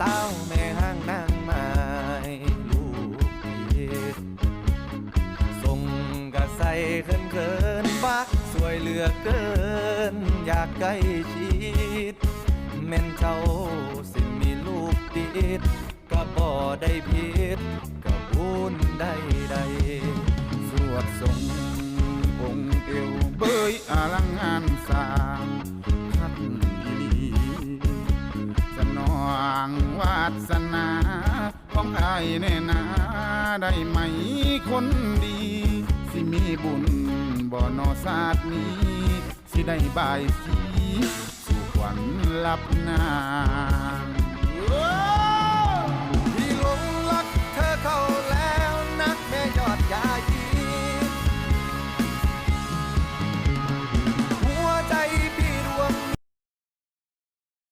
สาวแม่ห้างนางไม้ลูกเฮ็ดส่งกะใส่เขินเขินๆบักสวยเหลือเกิน อยากใกล้ชิดแม่นเจ้าสิมีลูกติดก็บ่ได้ผิดก็บุญได้ใดสวดทรงองค์เอวเบยอลัง วาสนาของอายแน่นาได้ไหมคนดี สิมีบุญบ่นอศาสตร์นี้ สิได้บายสีสู่ขวัญลับหนา